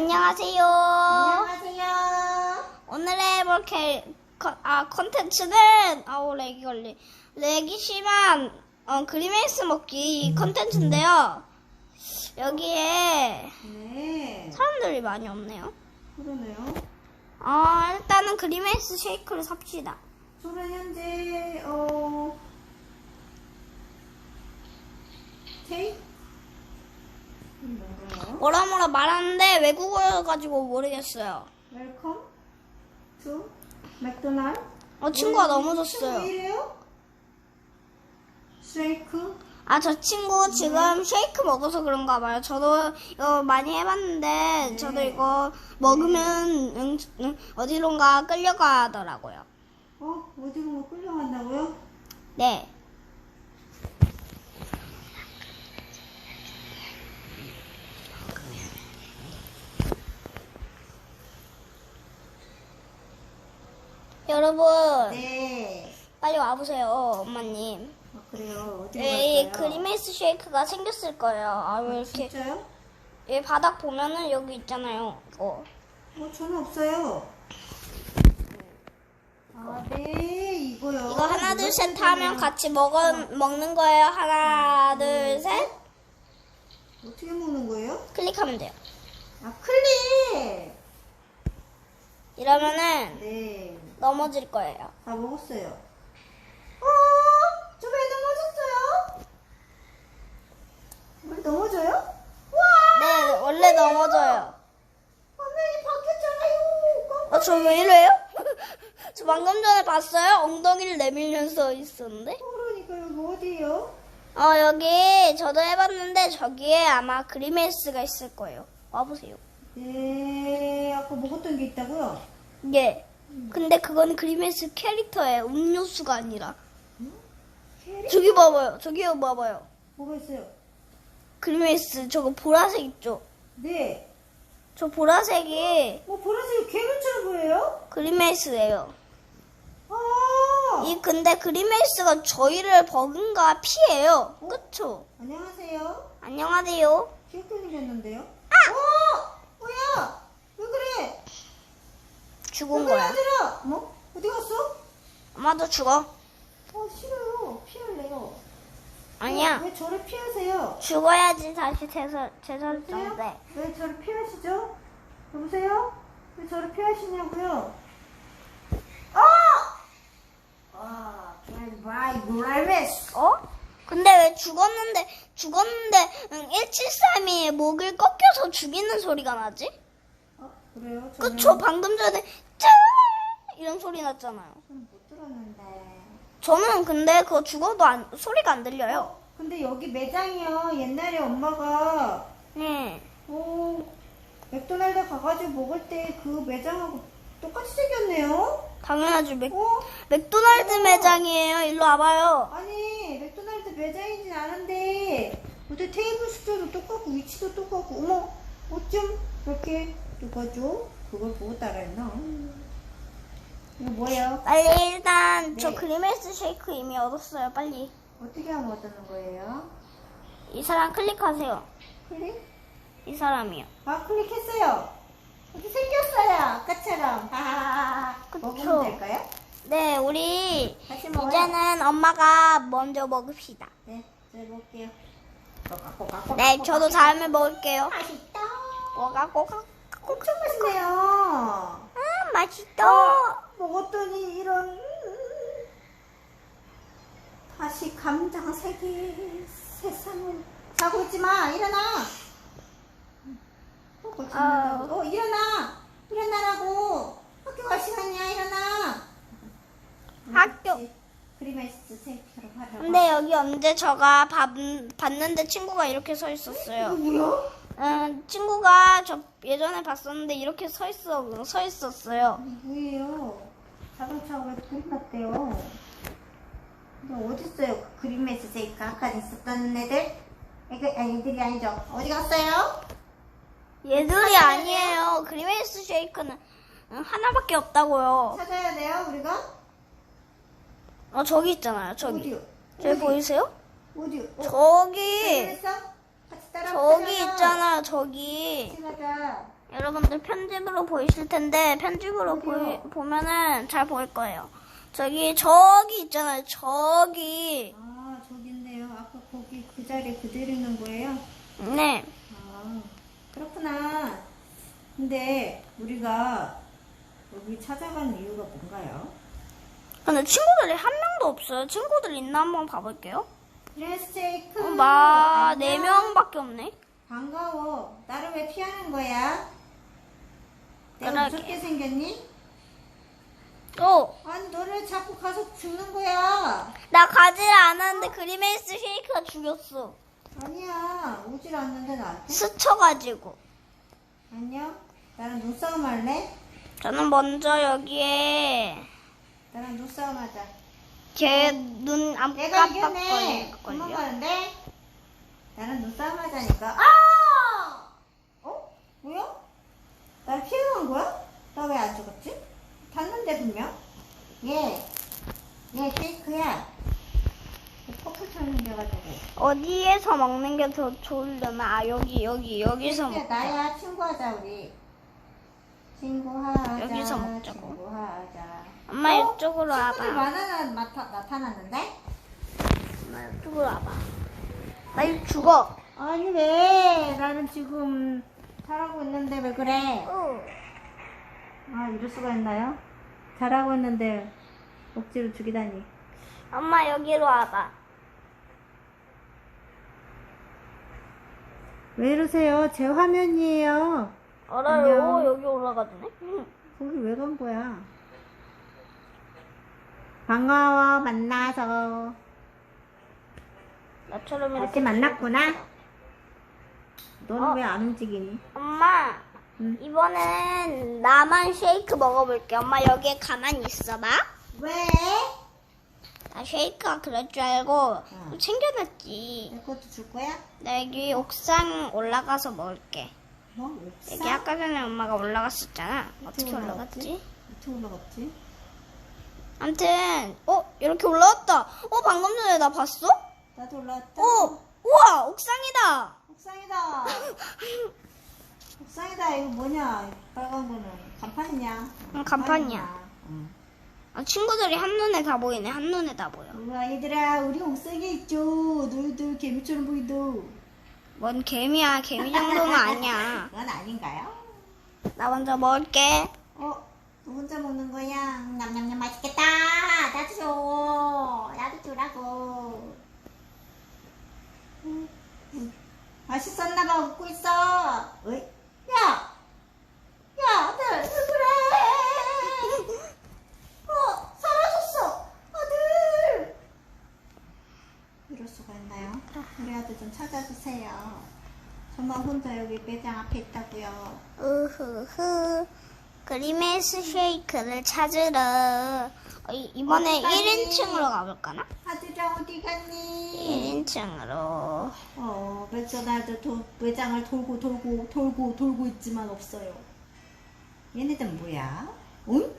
안녕하세요. 안녕하세요. 오늘 해볼 캐, 컨- 아, 컨텐츠는, 아우, 렉이 걸리. 렉이 심한, 어, 그림에이스 먹기 컨텐츠인데요. 여기에 네. 사람들이 많이 없네요. 그러네요. 어, 일단은 그림에이스 쉐이크를 삽시다. 저는 현재 어 케이크 뭔가요? 뭐라 뭐라 말하는데 외국어여가지고 모르겠어요. 웰컴 투 맥도날드. 어, 친구가 넘어졌어요. 왜 이래요? 쉐이크. 아, 저 친구 지금 쉐이크 먹어서 그런가 봐요. 저도 이거 많이 해봤는데, 저도 이거 먹으면 응, 응, 어디론가 끌려가더라고요. 어 어디로 뭐 끌려간다고요? 네. 여러분, 네. 빨리 와보세요, 엄마님. 아 그래요. 어디로 이 갈까요? 그리메이스 쉐이크가 생겼을 거예요. 아, 왜 이렇게. 진짜요? 이 바닥 보면은 여기 있잖아요. 이거. 어 저는 없어요. 아, 네, 이거요. 이거 하나 둘 셋 하면 같이 먹어, 먹는 거예요. 하나 둘 셋. 어떻게 먹는 거예요? 클릭하면 돼요. 아, 클릭! 이러면은 네, 넘어질 거예요. 다 먹었어요. 어? 저 왜 넘어졌어요? 왜 넘어져요? 와! 네, 원래 넘어져요. 화면이 바뀌었잖아요. 어, 저 왜 이래요? 저 방금 전에 봤어요? 엉덩이를 내밀면서 있었는데? 그러니까 여기 어디예요? 어, 여기 저도 해봤는데 저기에 아마 그리메이스가 있을 거예요. 와보세요. 네, 아까 먹었던 게 있다고요? 예. 근데 그건 그리메이스 캐릭터예요. 음료수가 아니라. 캐릭? 저기 봐봐요. 저기 봐봐요. 뭐가 있어요? 그리메이스 저거 보라색 있죠? 네. 저 보라색이 뭐 보라색 괴물처럼 보여요? 그리메이스예요. 아! 이 근데 그리메이스가 저희를 버금가 피해요. 그쵸? 안녕하세요. 안녕하세요. 귀엽게 생겼는데요? 아! 어! 뭐야? 왜 그래? 죽은 왜 거야. 얘들아? 뭐? 어디 갔어? 엄마도 죽어. 어 싫어요. 피할래요. 아니야. 왜, 왜 저를 피하세요? 죽어야지 다시 재설, 여보세요? 재설정돼. 왜 저를 피하시죠? 여보세요? 왜 저를 피하시냐고요? 아! 아, 바이 브라이메스. 어? 근데 왜 죽었는데, 죽었는데, 응, 1732에 목을 꺾여서 죽이는 소리가 나지? 어, 그래요? 저는 그쵸? 방금 전에, 짠! 이런 소리 났잖아요. 저는 못 들었는데. 저는 근데 그거 죽어도 안, 소리가 안 들려요. 근데 여기 매장이요. 옛날에 엄마가 네. 어, 맥도날드 가가지고 먹을 때 그 매장하고 똑같이 생겼네요. 당연하죠. 맥, 어? 맥도날드 매장이에요. 일로 와봐요. 아니 맥도날드 매장이진 않은데 어때 테이블 숫자도 똑같고 위치도 똑같고 어머 어쩜 그렇게 똑같죠? 그걸 보고 따라했나? 이거 뭐예요? 빨리 일단 저 네. 그리메스 쉐이크 이미 얻었어요. 빨리. 어떻게 하면 얻는 거예요? 이 사람 클릭하세요. 클릭? 이 사람이요. 아 클릭했어요. 이렇게 생겼어요 아까처럼. 그쵸. 먹으면 될까요? 네, 우리. 이제는 엄마가 먼저 먹읍시다. 네, 잘 먹을게요. 네, 저도 다음에 먹을게요. 맛있다. 꼬가 꼬가. 엄청 맛있네요. 아, 맛있다. 어, 먹었더니 이런 다시 감장 세계 세상을 자고 있지 마 일어나 어, 아. 어 일어나 일어나라고 학교 갈 시간이야 일어나 학교. 하라고 근데 여기 언제 저가 봤, 봤는데 친구가 이렇게 서 있었어요. 뭐야? 음, 친구가 저 예전에 봤었는데 이렇게 서 있어 서 있었어요. 뭐예요? 자동차가 왜 그림 같대요? 이거 어딨어요? 그 그림에서 세이크 아까 있었던 애들? 이거 애들이 아니죠? 어디 갔어요? 얘들이 아니에요. 그리메이스 쉐이크는 음, 하나밖에 없다고요. 찾아야 돼요, 우리가? 어 저기 있잖아요. 저기. 어디요? 저기 보이세요? 어디요? 어, 저기. 저기 있잖아, 저기. 가자. 여러분들 편집으로 보이실 텐데 편집으로 어디요? 보이, 보면은 잘 보일 거예요. 저기 저기 있잖아요. 저기. 아, 저기 있네요. 아까 거기 그 자리에 그대로 있는 거예요? 네. 아, 그렇구나. 근데 우리가 여기 찾아간 이유가 뭔가요? 근데 친구들이 한 명도 없어요. 친구들 있나 한번 봐볼게요. 레스테이크. 어, 마, 네 명밖에 없네. 반가워. 나를 왜 피하는 거야? 내가 그러게. 무섭게 생겼니? 어, 아니, 너를 자꾸 가서 죽는 거야. 나 가지를 않았는데 그리메이스 쉐이크가 죽였어. 아니야. 오질 않는데 나한테. 스쳐가지고. 안녕. 나랑 눈싸움 할래? 저는 먼저 여기에 나랑 눈싸움 하자. 제 눈 안 내가 이겼네. 깜빡거릴걸요. 도망가는데? 나랑 눈싸움 하자니까. 아! 어? 뭐야? 날 피해간 거야? 나 왜 안 죽었지? 닿는데 분명? 얘. 얘 케이크야. 퍼플처럼 생겨가지고. 어디에서 먹는 게 더 좋으려나? 아, 여기, 여기, 여기서 먹자. 나야 친구하자 우리. 친구하자. 여기서 먹자고. 친구하자. 엄마 어? 이쪽으로 와봐. 친구들 많아 나타, 나타났는데? 엄마 이쪽으로 와봐. 나 이거 죽어. 아니 왜? 나는 지금 잘하고 있는데 왜 그래? 어. 아 이럴 수가 있나요? 잘하고 있는데 억지로 죽이다니. 엄마 여기로 와봐. 왜 이러세요? 제 화면이에요. 알아요. 안녕. 오, 여기 올라가지네. 응. 거기 왜 간 거야? 반가워 만나서 나처럼 이렇게. 만났구나. 너는 어. 왜 안 움직이니? 엄마, 응. 이번엔 나만 쉐이크 먹어볼게. 엄마 여기에 가만히 있어봐. 왜? 나 쉐이크가 그럴 줄 알고 응. 챙겨놨지. 내 것도 줄 거야? 나 여기 옥상 올라가서 먹을게. 뭐? 여기 아까 전에 엄마가 올라갔었잖아. 어떻게 올라갔지? 어떻게 올라갔지? 아무튼 어 이렇게 올라왔다. 어 방금 전에 나 봤어? 나도 올라왔다. 어 우와 옥상이다. 옥상이다. 옥상이다. 이거 뭐냐? 빨간 거는 간판이냐? 응, 간판이야. 응. 아, 친구들이 한 눈에 다 보이네. 한 눈에 다 보여. 우와 얘들아 우리 옥상에 있죠. 너희들 개미처럼 보이도. 뭔 개미야. 개미 정도는 아니야. 그건 아닌가요? 나 먼저 먹을게. 어? 너 혼자 먹는 거야? 냠냠냠 맛있겠다. 나도 줘. 나도 주라고. 음, 음. 맛있었나봐 웃고 있어. 어이? 야! 야 아들 왜 그래? 어 사라졌어 아들. 이럴 수가 있나요? 우리 아들 좀 찾아주세요. 저만 혼자 여기 매장 앞에 있다고요. 으흐흐. 그리메스 쉐이크를 찾으러 어, 이- 이번에 어디까지? 1인칭으로 가볼까나? 아들아 어디 갔니? 1인칭으로. 어, 맥도날드 도, 매장을 돌고 돌고 돌고 돌고 있지만 없어요. 얘네들 뭐야? 응?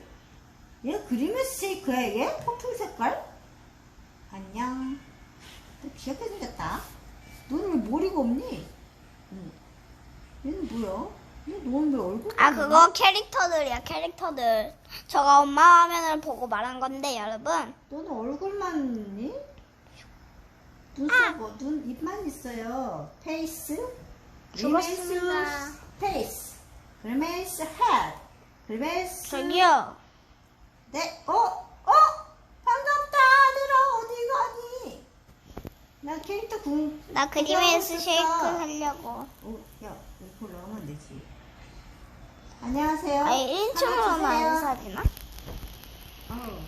얘 그리메스 쉐이크야 얘? 퍼플 색깔? 안녕. 너 귀엽게 생겼다. 너는 왜 머리가 없니? 응. 얘는 뭐야? 얘 너는 왜 얼굴? 아 그거 캐릭터들이야 캐릭터들. 저가 엄마 화면을 보고 말한 건데 여러분. 너는 얼굴만 있니? 눈썹, 뭐, 눈, 입만 있어요. 페이스? 리메이스 페이스. 그리메이스 헤드. 그리메이스. 저기요. 네, 어? 어? 반갑다, 아들아. 어디 가니? 나 캐릭터 궁. 나 그리메스 구경하고 쉐이크. 하려고. 어, 야, 이걸 넣으면 되지. 안녕하세요. 아니 1인칭으로는 하나 안 주세요. 사지나? 어.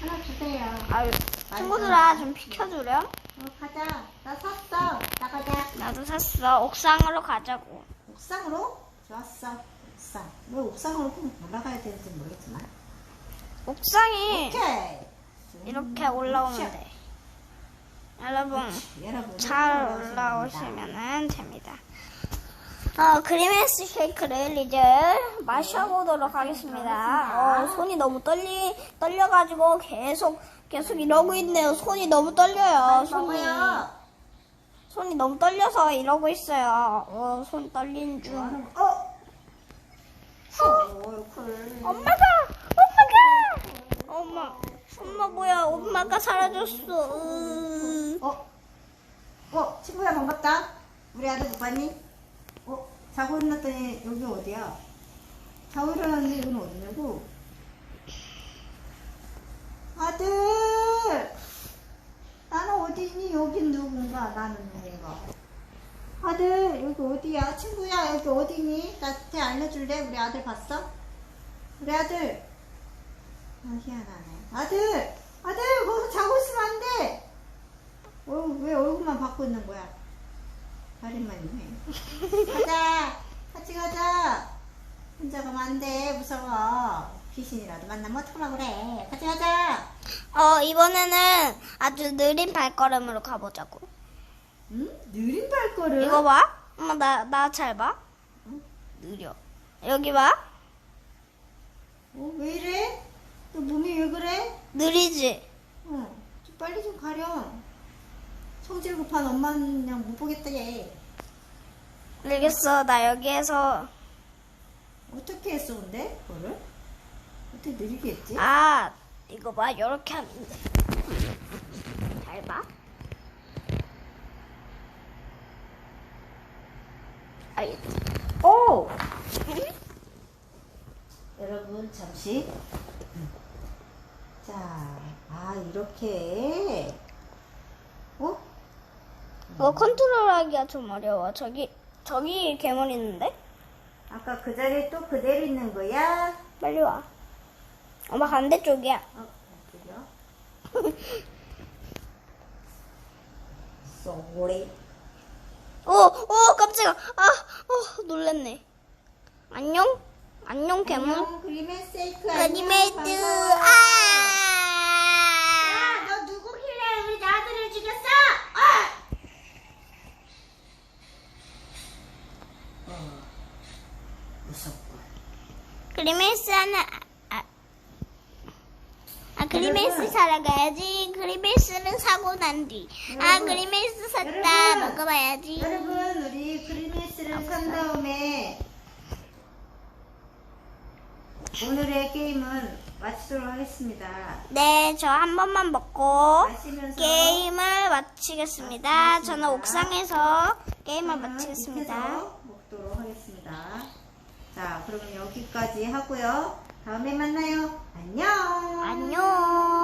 하나 주세요. 아유 친구들아 좀 비켜주렴. 어, 가자. 나 샀어. 나가자. 나도 샀어. 옥상으로 가자고. 옥상으로? 좋았어. 옥상. 왜 옥상으로 꼭 올라가야 되는지 모르겠지만. 옥상이 오케이. 이렇게 올라오면 돼. 여러분 여러분. 잘 올라오시면 됩니다. 어, 그리메스 쉐이크를 이제 마셔보도록 하겠습니다. 어, 손이 너무 떨리, 떨려가지고 계속, 계속 이러고 있네요. 손이 너무 떨려요. 빨리 손이. 손이 너무 떨려서 이러고 있어요. 어, 손 떨리는 중. 어? 어, 쿨. 엄마가! 엄마가! 엄마. 엄마 뭐야? 엄마가 사라졌어. 으. 어? 어, 친구야 반갑다. 우리 아들 못 봤니? 어, 자고 일어났더니 여기 어디야? 자고 일어났는데 여기는 어디냐고? 아들! 나는 어디 있니? 여긴 누군가? 나는 누군가? 아들, 여기 어디야? 친구야, 여기 어디니? 나한테 알려줄래? 우리 아들 봤어? 우리 아들! 아, 희한하네. 아들! 아들! 거기서 자고 있으면 안 돼! 어, 왜 얼굴만 받고 있는 거야? 다리만 있네. 가자! 같이 가자! 혼자 가면 안 돼. 무서워. 귀신이라도 만나면 어떡하려고 그래. 같이 가자! 어, 이번에는 아주 느린 발걸음으로 가보자고. 응? 느린 발걸음? 이거 봐. 엄마, 나, 나 잘 봐. 응? 느려. 여기 봐. 어, 왜 이래? 너 몸이 왜 그래? 느리지? 어, 좀 빨리 좀 가렴. 성질 급한 엄마는 그냥 못 보겠다, 얘. 알겠어. 나 여기에서. 어떻게 했어, 근데? 그거를? 어떻게 느리게 했지? 아, 이거 봐. 이렇게 하면 돼. 잘 봐. 알겠지? 오! 여러분 잠시 자, 아 이렇게 어? 이거 컨트롤하기가 좀 어려워. 저기, 저기 괴물 있는데? 아까 그 자리에 또 그대로 있는 거야? 빨리 와. 엄마 반대쪽이야. 어, 그래요? 쏘리 오, 오, 깜짝이야. 아, 어, 놀랬네. 안녕? 안녕, 괴물. 안녕 그림의 세이크 그리메이드. 반가워. 아! 야, 너 누구길래 우리 아들을 죽였어? 아! 어, 무섭군. 그리메이스 하나, 아, 아 그리메이스 여러분. 사러 가야지. 그리메이스는 사고 난 뒤. 아, 여러분. 그리메이스 샀다. 여러분. 먹어봐야지. 여러분 우리 그리메스를 산 다음에 오늘의 게임은 마치도록 하겠습니다. 네, 저 한 번만 먹고 마시면서 게임을 마치겠습니다. 마치겠습니다. 저는 옥상에서 게임을 마치겠습니다. 먹도록 하겠습니다. 자, 그러면 여기까지 하고요. 다음에 만나요. 안녕. 안녕.